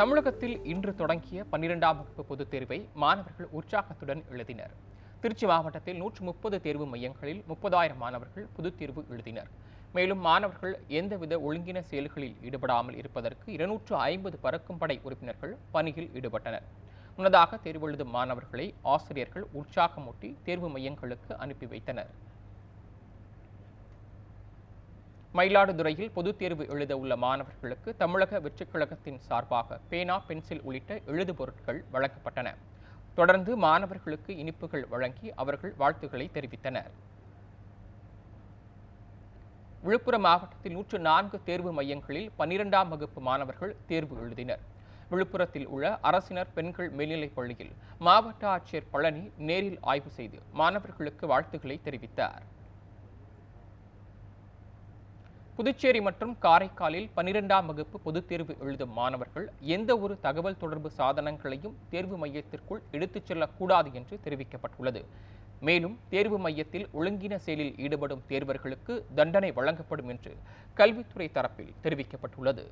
தமிழகத்தில் இன்று தொடங்கிய பன்னிரெண்டாம் வகுப்பு பொதுத் தேர்வை மாணவர்கள் உற்சாகத்துடன் எழுதினர். திருச்சி மாவட்டத்தில் நூற்று முப்பது தேர்வு மையங்களில் முப்பதாயிரம் மாணவர்கள் பொதுத் தேர்வு எழுதினர். மேலும் மாணவர்கள் எந்தவித ஒழுங்கின செயல்களில் ஈடுபடாமல் இருப்பதற்கு இருநூற்று ஐம்பது பறக்கும் படை உறுப்பினர்கள் பணியில் ஈடுபட்டனர். முன்னதாக தேர்வு எழுதும் மாணவர்களை ஆசிரியர்கள் உற்சாகமூட்டி தேர்வு மையங்களுக்கு அனுப்பி வைத்தனர். மயிலாடுதுறையில் பொதுத் தேர்வு எழுத உள்ள மாணவர்களுக்கு தமிழக வெற்றிக் கழகத்தின் சார்பாக பேனா பென்சில் உள்ளிட்ட எழுது பொருட்கள் வழங்கப்பட்டன. தொடர்ந்து மாணவர்களுக்கு இனிப்புகள் வழங்கி அவர்கள் வாழ்த்துக்களை தெரிவித்தனர். விழுப்புரம் மாவட்டத்தில் நூற்று நான்கு தேர்வு மையங்களில் பன்னிரெண்டாம் வகுப்பு மாணவர்கள் தேர்வு எழுதினர். விழுப்புரத்தில் உள்ள அரசினர் பெண்கள் மேல்நிலைப் பள்ளியில் மாவட்ட ஆட்சியர் பழனி நேரில் ஆய்வு செய்து மாணவர்களுக்கு வாழ்த்துக்களை தெரிவித்தார். புதுச்சேரி மற்றும் காரைக்காலில் பனிரெண்டாம் வகுப்பு பொதுத் தேர்வு எழுதும் மாணவர்கள் எந்த ஒரு தகவல் தொடர்பு சாதனங்களையும் தேர்வு மையத்திற்குள் எடுத்துச் செல்லக்கூடாது என்று தெரிவிக்கப்பட்டுள்ளது. மேலும் தேர்வு மையத்தில் ஒழுங்கின செயலில் ஈடுபடும் தேர்வர்களுக்கு தண்டனை வழங்கப்படும் என்று கல்வித்துறை தரப்பில் தெரிவிக்கப்பட்டுள்ளது.